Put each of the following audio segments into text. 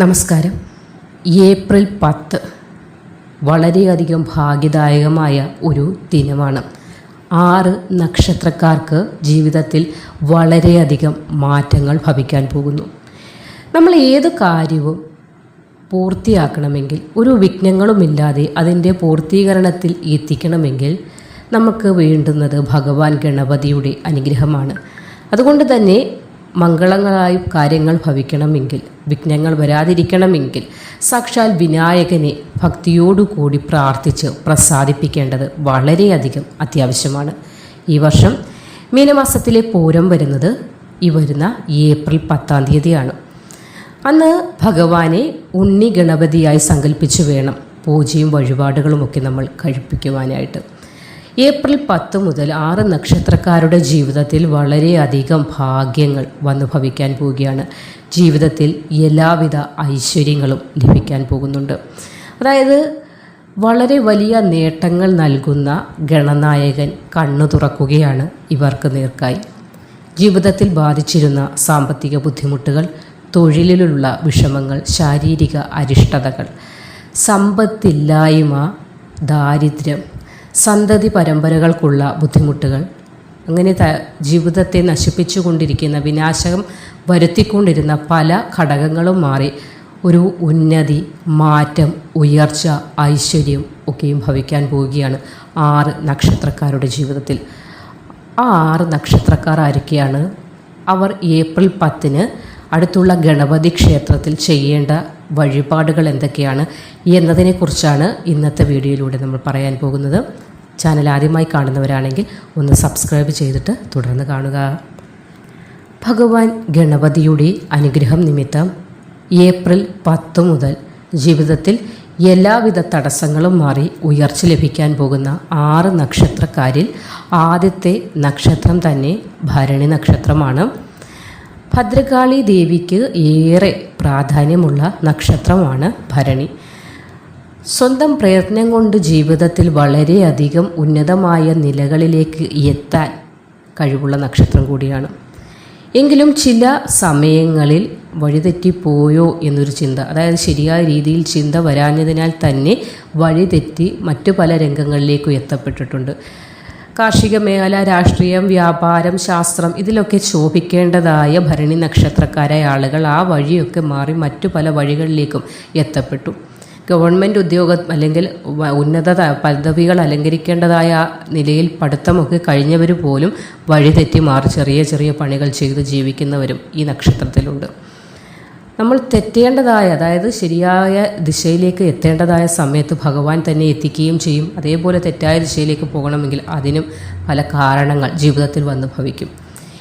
നമസ്കാരം. ഏപ്രിൽ പത്ത് വളരെയധികം ഭാഗ്യദായകമായ ഒരു ദിനമാണ്. ആറ് നക്ഷത്രക്കാർക്ക് ജീവിതത്തിൽ വളരെയധികം മാറ്റങ്ങൾ ഭവിക്കാൻ പോകുന്നു. നമ്മൾ ഏത് കാര്യവും പൂർത്തിയാക്കണമെങ്കിൽ ഒരു വിഘ്നങ്ങളുമില്ലാതെ അതിന്റെ പൂർത്തീകരണത്തിൽ എത്തിക്കണമെങ്കിൽ നമുക്ക് വേണ്ടുന്നത് ഭഗവാൻ ഗണപതിയുടെ അനുഗ്രഹമാണ്. അതുകൊണ്ട് തന്നെ മംഗളങ്ങളായി കാര്യങ്ങൾ ഭവിക്കണമെങ്കിൽ വിഘ്നങ്ങൾ വരാതിരിക്കണമെങ്കിൽ സാക്ഷാൽ വിനായകനെ ഭക്തിയോടുകൂടി പ്രാർത്ഥിച്ച് പ്രസാദിപ്പിക്കേണ്ടത് വളരെയധികം അത്യാവശ്യമാണ്. ഈ വർഷം മീനമാസത്തിലെ പൂരം വരുന്നത് ഈ വരുന്ന ഏപ്രിൽ പത്താം തീയതിയാണ്. അന്ന് ഭഗവാനെ ഉണ്ണി ഗണപതിയായി സങ്കല്പിച്ചു വേണം പൂജയും വഴിപാടുകളുമൊക്കെ നമ്മൾ കഴിപ്പിക്കുവാനായിട്ട്. ഏപ്രിൽ പത്ത് മുതൽ ആറ് നക്ഷത്രക്കാരുടെ ജീവിതത്തിൽ വളരെയധികം ഭാഗ്യങ്ങൾ വന്നു ഭവിക്കാൻ പോവുകയാണ്. ജീവിതത്തിൽ എല്ലാവിധ ഐശ്വര്യങ്ങളും ലഭിക്കാൻ പോകുന്നുണ്ട്. അതായത് വളരെ വലിയ നേട്ടങ്ങൾ നൽകുന്ന ഗണനായകൻ കണ്ണു തുറക്കുകയാണ് ഇവർക്ക് നേർക്കായി. ജീവിതത്തിൽ ബാധിച്ചിരുന്ന സാമ്പത്തിക ബുദ്ധിമുട്ടുകൾ തൊഴിലിലുള്ള വിഷമങ്ങൾ ശാരീരിക അരിഷ്ടതകൾ സമ്പത്തില്ലായ്മ ദാരിദ്ര്യം സന്തതി പരമ്പരകൾക്കുള്ള ബുദ്ധിമുട്ടുകൾ അങ്ങനെ ത ജീവിതത്തെ നശിപ്പിച്ചുകൊണ്ടിരിക്കുന്ന വിനാശകം വരുത്തിക്കൊണ്ടിരുന്ന പല ഘടകങ്ങളും മാറി ഒരു ഉന്നതി മാറ്റം ഉയർച്ച ഐശ്വര്യം ഒക്കെയും ഭവിക്കാൻ പോവുകയാണ് ആറ് നക്ഷത്രക്കാരുടെ ജീവിതത്തിൽ. ആ ആറ് നക്ഷത്രക്കാർ ആരൊക്കെയാണ്? അവർ ഏപ്രിൽ പത്തിന് അടുത്തുള്ള ഗണപതി ക്ഷേത്രത്തിൽ ചെയ്യേണ്ട വഴിപാടുകൾ എന്തൊക്കെയാണ് എന്നതിനെക്കുറിച്ചാണ് ഇന്നത്തെ വീഡിയോയിലൂടെ നമ്മൾ പറയാൻ പോകുന്നത്. ചാനൽ ആദ്യമായി കാണുന്നവരാണെങ്കിൽ ഒന്ന് സബ്സ്ക്രൈബ് ചെയ്തിട്ട് തുടർന്ന് കാണുക. ഭഗവാൻ ഗണപതിയുടെ അനുഗ്രഹം നിമിത്തം ഏപ്രിൽ പത്ത് മുതൽ ജീവിതത്തിൽ എല്ലാവിധ തടസ്സങ്ങളും മാറി ഉയർച്ച ലഭിക്കാൻ പോകുന്ന ആറ് നക്ഷത്രക്കാരിൽ ആദ്യത്തെ നക്ഷത്രം തന്നെ ഭരണി നക്ഷത്രമാണ്. ഭദ്രകാളി ദേവിക്ക് ഏറെ പ്രാധാന്യമുള്ള നക്ഷത്രമാണ് ഭരണി. സ്വന്തം പ്രയത്നം കൊണ്ട് ജീവിതത്തിൽ വളരെയധികം ഉന്നതമായ നിലകളിലേക്ക് എത്താൻ കഴിവുള്ള നക്ഷത്രം കൂടിയാണ്. എങ്കിലും ചില സമയങ്ങളിൽ വഴിതെറ്റിപ്പോയോ എന്നൊരു ചിന്ത അതായത് ശരിയായ രീതിയിൽ ചിന്ത വരാഞ്ഞതിനാൽ തന്നെ വഴിതെറ്റി മറ്റു പല രംഗങ്ങളിലേക്കും എത്തപ്പെട്ടിട്ടുണ്ട്. കാർഷിക മേഖല രാഷ്ട്രീയം വ്യാപാരം ശാസ്ത്രം ഇതിലൊക്കെ ശോഭിക്കേണ്ടതായ ഭരണി നക്ഷത്രക്കാരായ ആളുകൾ ആ വഴിയൊക്കെ മാറി മറ്റു പല വഴികളിലേക്കും എത്തപ്പെട്ടു. ഗവൺമെന്റ് ഉദ്യോഗം അല്ലെങ്കിൽ ഉന്നത പദവികൾ അലങ്കരിക്കേണ്ടതായ നിലയിൽ പഠിത്തമൊക്കെ കഴിഞ്ഞവർ പോലും വഴിതെറ്റി മാറി ചെറിയ ചെറിയ പണികൾ ചെയ്ത് ജീവിക്കുന്നവരും ഈ നക്ഷത്രത്തിലുണ്ട്. നമ്മൾ തെറ്റേണ്ടതായ അതായത് ശരിയായ ദിശയിലേക്ക് എത്തേണ്ടതായ സമയത്ത് ഭഗവാൻ തന്നെ എത്തിക്കുകയും ചെയ്യും. അതേപോലെ തെറ്റായ ദിശയിലേക്ക് പോകണമെങ്കിൽ അതിനും പല കാരണങ്ങൾ ജീവിതത്തിൽ വന്ന് ഭവിക്കും.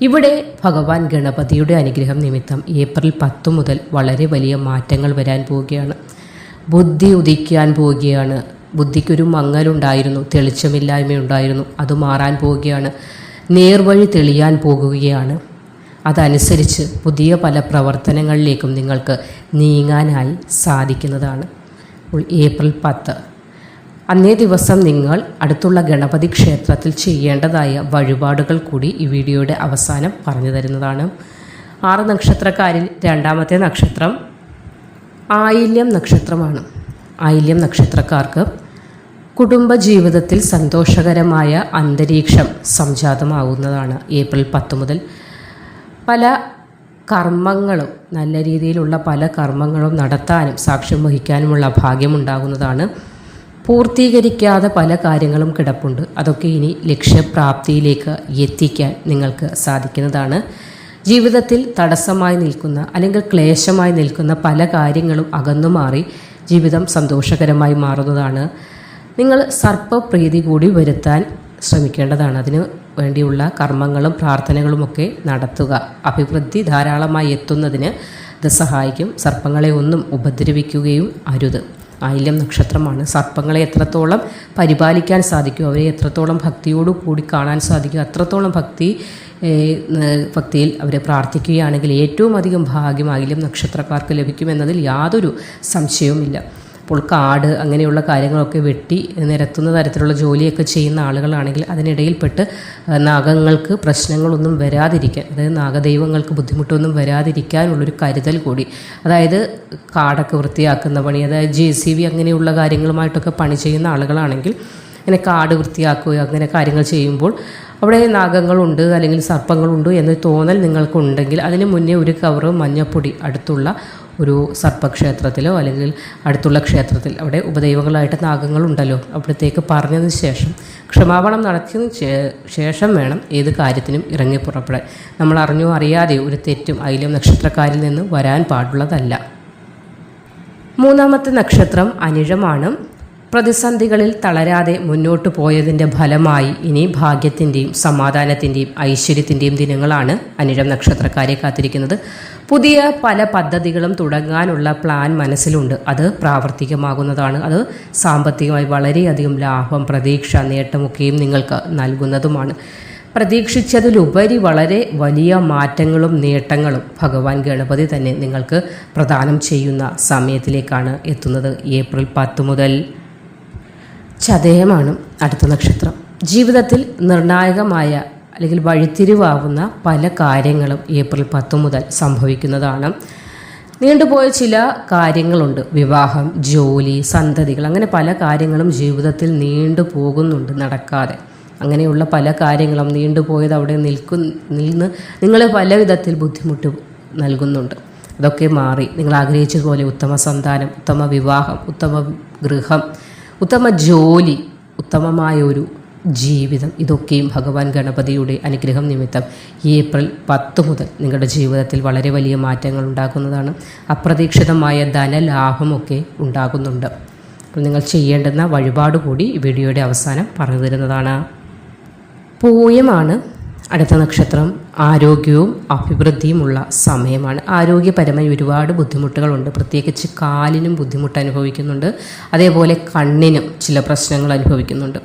ഇവിടെ ഭഗവാൻ ഗണപതിയുടെ അനുഗ്രഹം നിമിത്തം ഏപ്രിൽ പത്ത് മുതൽ വളരെ വലിയ മാറ്റങ്ങൾ വരാൻ പോവുകയാണ്. ബുദ്ധി ഉദിക്കാൻ പോവുകയാണ്. ബുദ്ധിക്കൊരു മങ്ങലുണ്ടായിരുന്നു തെളിച്ചമില്ലായ്മയുണ്ടായിരുന്നു. അത് മാറാൻ പോവുകയാണ്. നേർവഴി തെളിയാൻ പോകുകയാണ്. അതനുസരിച്ച് പുതിയ പല പ്രവർത്തനങ്ങളിലേക്കും നിങ്ങൾക്ക് നീങ്ങാനായി സാധിക്കുന്നതാണ്. ഏപ്രിൽ പത്ത്. അന്നേ ദിവസം നിങ്ങൾ അടുത്തുള്ള ഗണപതി ക്ഷേത്രത്തിൽ ചെയ്യേണ്ടതായ വഴിപാടുകൾ കൂടി ഈ വീഡിയോയുടെ അവസാനം പറഞ്ഞു തരുന്നതാണ്. ആറ് നക്ഷത്രക്കാരിൽ രണ്ടാമത്തെ നക്ഷത്രം ആയില്യം നക്ഷത്രമാണ്. ആയില്യം നക്ഷത്രക്കാർക്ക് കുടുംബജീവിതത്തിൽ സന്തോഷകരമായ അന്തരീക്ഷം സംജാതമാവുന്നതാണ് ഏപ്രിൽ പത്ത് മുതൽ പല കർമ്മങ്ങളും നല്ല രീതിയിലുള്ള പല കർമ്മങ്ങളും നടത്താനും സാക്ഷ്യം വഹിക്കാനുമുള്ള ഭാഗ്യമുണ്ടാകുന്നതാണ്. പൂർത്തീകരിക്കാതെ പല കാര്യങ്ങളും കിടപ്പുണ്ട്. അതൊക്കെ ഇനി ലക്ഷ്യപ്രാപ്തിയിലേക്ക് എത്തിക്കാൻ നിങ്ങൾക്ക് സാധിക്കുന്നതാണ്. ജീവിതത്തിൽ തടസ്സമായി നിൽക്കുന്ന അല്ലെങ്കിൽ ക്ലേശമായി നിൽക്കുന്ന പല കാര്യങ്ങളും അകന്നു മാറി ജീവിതം സന്തോഷകരമായി മാറുന്നതാണ്. നിങ്ങൾ സർപ്പപ്രീതി കൂടി വരുത്താൻ ശ്രമിക്കേണ്ടതാണ്. അതിന് വേണ്ടിയുള്ള കർമ്മങ്ങളും പ്രാർത്ഥനകളുമൊക്കെ നടത്തുക. അഭിവൃദ്ധി ധാരാളമായി എത്തുന്നതിന് ഇത് സഹായിക്കും സർപ്പങ്ങളെ ഒന്നും ഉപദ്രവിക്കുകയും അരുത്. ആയില്യം നക്ഷത്രമാണ്. സർപ്പങ്ങളെ എത്രത്തോളം പരിപാലിക്കാൻ സാധിക്കും അവരെ എത്രത്തോളം ഭക്തിയോടു കൂടി കാണാൻ സാധിക്കും അത്രത്തോളം ഭക്തി ഭക്തിയിൽ അവരെ പ്രാർത്ഥിക്കുകയാണെങ്കിൽ ഏറ്റവും അധികം ഭാഗ്യം ആയില്യം നക്ഷത്രക്കാർക്ക് ലഭിക്കുമെന്നതിൽ യാതൊരു സംശയവുമില്ല. അപ്പോൾ കാട് അങ്ങനെയുള്ള കാര്യങ്ങളൊക്കെ വെട്ടി നിരത്തുന്ന തരത്തിലുള്ള ജോലിയൊക്കെ ചെയ്യുന്ന ആളുകളാണെങ്കിൽ അതിനിടയിൽപ്പെട്ട് നാഗങ്ങൾക്ക് പ്രശ്നങ്ങളൊന്നും വരാതിരിക്കാൻ അതായത് നാഗദൈവങ്ങൾക്ക് ബുദ്ധിമുട്ടൊന്നും വരാതിരിക്കാനുള്ളൊരു കരുതൽ കൂടി. അതായത് കാടൊക്കെ വൃത്തിയാക്കുന്ന പണി അതായത് ജെ സി ബി അങ്ങനെയുള്ള കാര്യങ്ങളുമായിട്ടൊക്കെ പണി ചെയ്യുന്ന ആളുകളാണെങ്കിൽ ഇങ്ങനെ കാട് വൃത്തിയാക്കുകയോ അങ്ങനെ കാര്യങ്ങൾ ചെയ്യുമ്പോൾ അവിടെ നാഗങ്ങളുണ്ട് അല്ലെങ്കിൽ സർപ്പങ്ങളുണ്ട് എന്ന് തോന്നൽ നിങ്ങൾക്കുണ്ടെങ്കിൽ അതിന് മുന്നേ ഒരു കവറ് മഞ്ഞപ്പൊടി അടുത്തുള്ള ഒരു സർപ്പക്ഷേത്രത്തിലോ അല്ലെങ്കിൽ അടുത്തുള്ള ക്ഷേത്രത്തിൽ അവിടെ ഉപദൈവങ്ങളായിട്ട് നാഗങ്ങളുണ്ടല്ലോ. അവിടത്തേക്ക് പറഞ്ഞതിന് ശേഷം ക്ഷമാപണം നടത്തിയതിന് ശേഷം വേണം ഏത് കാര്യത്തിനും ഇറങ്ങി പുറപ്പെടാൻ. നമ്മൾ അറിഞ്ഞോ അറിയാതെയോ ഒരു തെറ്റും അയിലും നക്ഷത്രക്കാരിൽ നിന്ന് വരാൻ പാടുള്ളതല്ല. മൂന്നാമത്തെ നക്ഷത്രം അനിഴമാണ്. പ്രതിസന്ധികളിൽ തളരാതെ മുന്നോട്ട് പോയതിന്റെ ഫലമായി ഇനി ഭാഗ്യത്തിന്റെയും സമാധാനത്തിന്റെയും ഐശ്വര്യത്തിന്റെയും ദിനങ്ങളാണ് അനിഴം നക്ഷത്രക്കാരെ കാത്തിരിക്കുന്നത്. പുതിയ പല പദ്ധതികളും തുടങ്ങാനുള്ള പ്ലാൻ മനസ്സിലുണ്ട്. അത് പ്രാവർത്തികമാകുന്നതാണ്. അത് സാമ്പത്തികമായി വളരെയധികം ലാഭം പ്രതീക്ഷ നേട്ടമൊക്കെയും നിങ്ങൾക്ക് നൽകുന്നതുമാണ്. പ്രതീക്ഷിച്ചതിലുപരി വളരെ വലിയ മാറ്റങ്ങളും നേട്ടങ്ങളും ഭഗവാൻ ഗണപതി തന്നെ നിങ്ങൾക്ക് പ്രദാനം ചെയ്യുന്ന സമയത്തിലേക്കാണ് എത്തുന്നത്. ഏപ്രിൽ പത്ത് മുതൽ ചതയമാണ് അടുത്ത നക്ഷത്രം. ജീവിതത്തിൽ നിർണായകമായ അല്ലെങ്കിൽ വഴിത്തിരിവാകുന്ന പല കാര്യങ്ങളും ഏപ്രിൽ പത്ത് മുതൽ സംഭവിക്കുന്നതാണ്. നീണ്ടുപോയ ചില കാര്യങ്ങളുണ്ട്. വിവാഹം ജോലി സന്തതികൾ അങ്ങനെ പല കാര്യങ്ങളും ജീവിതത്തിൽ നീണ്ടു പോകുന്നുണ്ട് നടക്കാതെ. അങ്ങനെയുള്ള പല കാര്യങ്ങളും നീണ്ടുപോയത് അവിടെ നിൽക്കും നിന്ന് നിങ്ങളെ പല വിധത്തിൽ ബുദ്ധിമുട്ട് നൽകുന്നുണ്ട്. അതൊക്കെ മാറി. നിങ്ങൾ ആഗ്രഹിച്ചതുപോലെ ഉത്തമ സന്താനം ഉത്തമ വിവാഹം ഉത്തമ ഗൃഹം ഉത്തമ ജോലി ഉത്തമമായ ഒരു ജീവിതം. ഇതൊക്കെയും ഭഗവാൻ ഗണപതിയുടെ അനുഗ്രഹം നിമിത്തം ഏപ്രിൽ പത്ത് മുതൽ നിങ്ങളുടെ ജീവിതത്തിൽ വളരെ വലിയ മാറ്റങ്ങൾ ഉണ്ടാക്കുന്നതാണ് അപ്രതീക്ഷിതമായ ധനലാഭമൊക്കെ ഉണ്ടാകുന്നുണ്ട്. നിങ്ങൾ ചെയ്യേണ്ടുന്ന വഴിപാട് കൂടി വീഡിയോയുടെ അവസാനം പറഞ്ഞു തരുന്നതാണ്. പൂയമാണ് അടുത്ത നക്ഷത്രം. ആരോഗ്യവും അഭിവൃദ്ധിയുമുള്ള സമയമാണ്. ആരോഗ്യപരമായി ഒരുപാട് ബുദ്ധിമുട്ടുകളുണ്ട്. പ്രത്യേകിച്ച് കാലിനും ബുദ്ധിമുട്ട് അനുഭവിക്കുന്നുണ്ട്. അതേപോലെ കണ്ണിനും ചില പ്രശ്നങ്ങൾ അനുഭവിക്കുന്നുണ്ട്.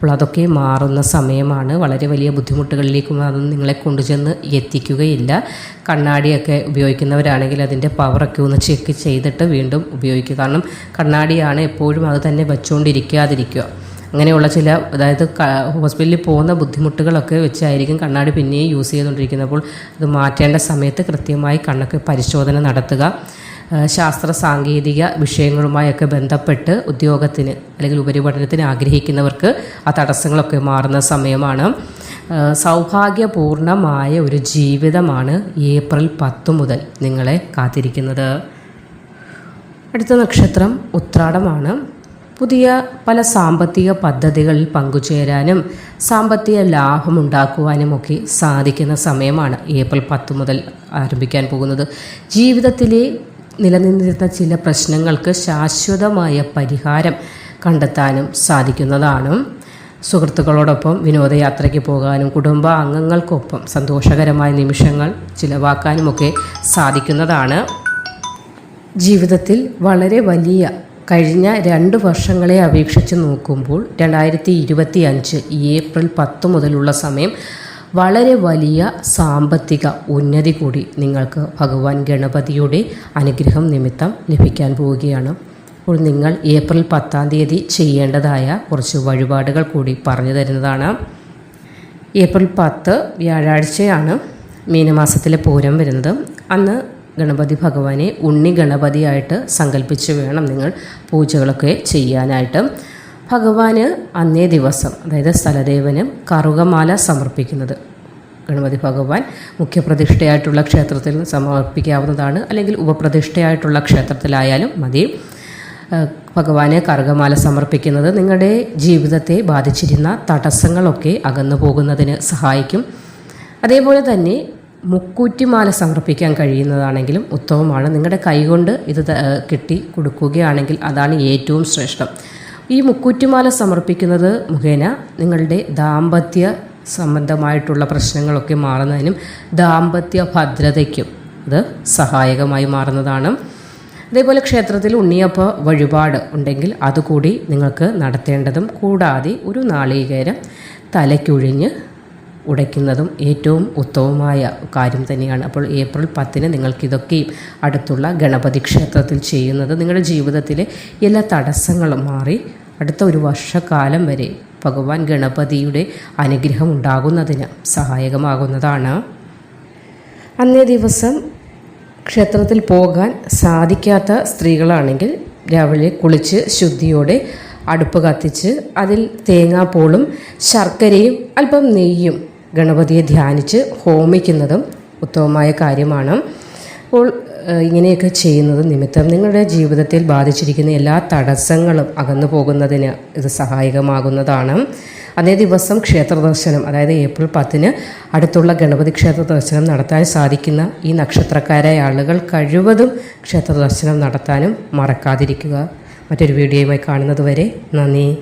അപ്പോൾ അതൊക്കെ മാറുന്ന സമയമാണ്. വളരെ വലിയ ബുദ്ധിമുട്ടുകളിലേക്കും അതൊന്നും നിങ്ങളെ കൊണ്ടുചെന്ന് എത്തിക്കുകയില്ല. കണ്ണാടിയൊക്കെ ഉപയോഗിക്കുന്നവരാണെങ്കിൽ അതിന്റെ പവറൊക്കെ ഒന്ന് ചെക്ക് ചെയ്തിട്ട് വീണ്ടും ഉപയോഗിക്കുക. കാരണം കണ്ണാടിയാണ് എപ്പോഴും അത് തന്നെ വെച്ചുകൊണ്ടിരിക്കാതിരിക്കുക. അങ്ങനെയുള്ള ചില അതായത് ഹോസ്പിറ്റലിൽ പോകുന്ന ബുദ്ധിമുട്ടുകളൊക്കെ വെച്ചായിരിക്കും കണ്ണാടി പിന്നെയും യൂസ് ചെയ്തുകൊണ്ടിരിക്കുന്നത്. അപ്പോൾ അത് മാറ്റേണ്ട സമയത്ത് കൃത്യമായി കണ്ണൊക്കെ പരിശോധന നടത്തുക. ശാസ്ത്ര സാങ്കേതിക വിഷയങ്ങളുമായൊക്കെ ബന്ധപ്പെട്ട് ഉദ്യോഗത്തിന് അല്ലെങ്കിൽ ഉപരിപഠനത്തിന് ആഗ്രഹിക്കുന്നവർക്ക് ആ തടസ്സങ്ങളൊക്കെ മാറുന്ന സമയമാണ്. സൗഭാഗ്യപൂർണമായ ഒരു ജീവിതമാണ് ഏപ്രിൽ പത്ത് മുതൽ നിങ്ങളെ കാത്തിരിക്കുന്നത്. അടുത്ത നക്ഷത്രം ഉത്രാടമാണ്. പുതിയ പല സാമ്പത്തിക പദ്ധതികളിൽ പങ്കുചേരാനും സാമ്പത്തിക ലാഭമുണ്ടാക്കുവാനും ഒക്കെ സാധിക്കുന്ന സമയമാണ് ഏപ്രിൽ പത്ത് മുതൽ ആരംഭിക്കാൻ പോകുന്നത്. ജീവിതത്തിലെ നിലനിന്നിരുന്ന ചില പ്രശ്നങ്ങൾക്ക് ശാശ്വതമായ പരിഹാരം കണ്ടെത്താനും സാധിക്കുന്നതാണ്. സുഹൃത്തുക്കളോടൊപ്പം വിനോദയാത്രയ്ക്ക് പോകാനും കുടുംബ അംഗങ്ങൾക്കൊപ്പം സന്തോഷകരമായ നിമിഷങ്ങൾ ചിലവാക്കാനുമൊക്കെ സാധിക്കുന്നതാണ്. ജീവിതത്തിൽ വളരെ വലിയ കഴിഞ്ഞ രണ്ട് വർഷങ്ങളെ അപേക്ഷിച്ച് നോക്കുമ്പോൾ രണ്ടായിരത്തി ഇരുപത്തി അഞ്ച് ഏപ്രിൽ പത്ത് മുതലുള്ള സമയം വളരെ വലിയ സാമ്പത്തിക ഉന്നതി കൂടി നിങ്ങൾക്ക് ഭഗവാൻ ഗണപതിയുടെ അനുഗ്രഹം നിമിത്തം ലഭിക്കാൻ പോവുകയാണ്. അപ്പോൾ നിങ്ങൾ ഏപ്രിൽ പത്താം തീയതി ചെയ്യേണ്ടതായ കുറച്ച് വഴിപാടുകൾ കൂടി പറഞ്ഞു തരുന്നതാണ്. ഏപ്രിൽ പത്ത് വ്യാഴാഴ്ചയാണ് മീനമാസത്തിലെ പൂരം വരുന്നത്. അന്ന് ഗണപതി ഭഗവാനെ ഉണ്ണി ഗണപതിയായിട്ട് സങ്കല്പിച്ച് വേണം നിങ്ങൾ പൂജകളൊക്കെ ചെയ്യാനായിട്ട്. ഭഗവാന് അന്നേ ദിവസം അതായത് സ്ഥലദേവന് കറുകമാല സമർപ്പിക്കുന്നത്. ഗണപതി ഭഗവാൻ മുഖ്യപ്രതിഷ്ഠയായിട്ടുള്ള ക്ഷേത്രത്തിൽ സമർപ്പിക്കാവുന്നതാണ്. അല്ലെങ്കിൽ ഉപപ്രതിഷ്ഠയായിട്ടുള്ള ക്ഷേത്രത്തിലായാലും മതി. ഭഗവാനെ കറുകമാല സമർപ്പിക്കുന്നത് നിങ്ങളുടെ ജീവിതത്തെ ബാധിച്ചിരുന്ന തടസ്സങ്ങളൊക്കെ അകന്നു പോകുന്നതിന് സഹായിക്കും. അതേപോലെ തന്നെ മുക്കൂറ്റിമാല സമർപ്പിക്കാൻ കഴിയുന്നതാണെങ്കിലും ഉത്തമമാണ്. നിങ്ങളുടെ കൈകൊണ്ട് ഇത് കിട്ടി കൊടുക്കുകയാണെങ്കിൽ അതാണ് ഏറ്റവും ശ്രേഷ്ഠം. ഈ മുക്കൂറ്റിമാല സമർപ്പിക്കുന്നത് മുഖേന നിങ്ങളുടെ ദാമ്പത്യ സംബന്ധമായിട്ടുള്ള പ്രശ്നങ്ങളൊക്കെ മാറുന്നതിനും ദാമ്പത്യ ഭദ്രതയ്ക്കും ഇത് സഹായകമായി മാറുന്നതാണ്. അതേപോലെ ക്ഷേത്രത്തിൽ ഉണ്ണിയപ്പ വഴിപാട് ഉണ്ടെങ്കിൽ അതുകൂടി നിങ്ങൾക്ക് നടത്തേണ്ടതും കൂടാതെ ഒരു നാളികേരം തലയ്ക്കൊഴിഞ്ഞ് ഉടയ്ക്കുന്നതും ഏറ്റവും ഉത്തമമായ കാര്യം തന്നെയാണ്. അപ്പോൾ ഏപ്രിൽ പത്തിന് നിങ്ങൾക്കിതൊക്കെയും അടുത്തുള്ള ഗണപതി ക്ഷേത്രത്തിൽ ചെയ്യുന്നത് നിങ്ങളുടെ ജീവിതത്തിലെ എല്ലാ തടസ്സങ്ങളും മാറി അടുത്ത ഒരു വർഷക്കാലം വരെ ഭഗവാൻ ഗണപതിയുടെ അനുഗ്രഹം ഉണ്ടാകുന്നതിന് സഹായകമാകുന്നതാണ്. അന്നേ ദിവസം ക്ഷേത്രത്തിൽ പോകാൻ സാധിക്കാത്ത സ്ത്രീകളാണെങ്കിൽ രാവിലെ കുളിച്ച് ശുദ്ധിയോടെ അടുപ്പ് കത്തിച്ച് അതിൽ തേങ്ങാപ്പൂളും ശർക്കരയും അല്പം നെയ്യും ഗണപതിയെ ധ്യാനിച്ച് ഹോമിക്കുന്നതും ഉത്തമമായ കാര്യമാണ്. അപ്പോൾ ഇങ്ങനെയൊക്കെ ചെയ്യുന്നത് നിമിത്തം നിങ്ങളുടെ ജീവിതത്തിൽ ബാധിച്ചിരിക്കുന്ന എല്ലാ തടസ്സങ്ങളും അകന്നു പോകുന്നതിന് ഇത് സഹായകമാകുന്നതാണ്. അതേ ദിവസം ക്ഷേത്ര ദർശനം അതായത് ഏപ്രിൽ പത്തിന് അടുത്തുള്ള ഗണപതി ക്ഷേത്ര ദർശനം നടത്താൻ സാധിക്കുന്ന ഈ നക്ഷത്രക്കാരായ ആളുകൾ കഴിവതും ക്ഷേത്ര ദർശനം നടത്താനും മറക്കാതിരിക്കുക. മറ്റൊരു വീഡിയോയുമായി കാണുന്നത് വരെ നന്ദി.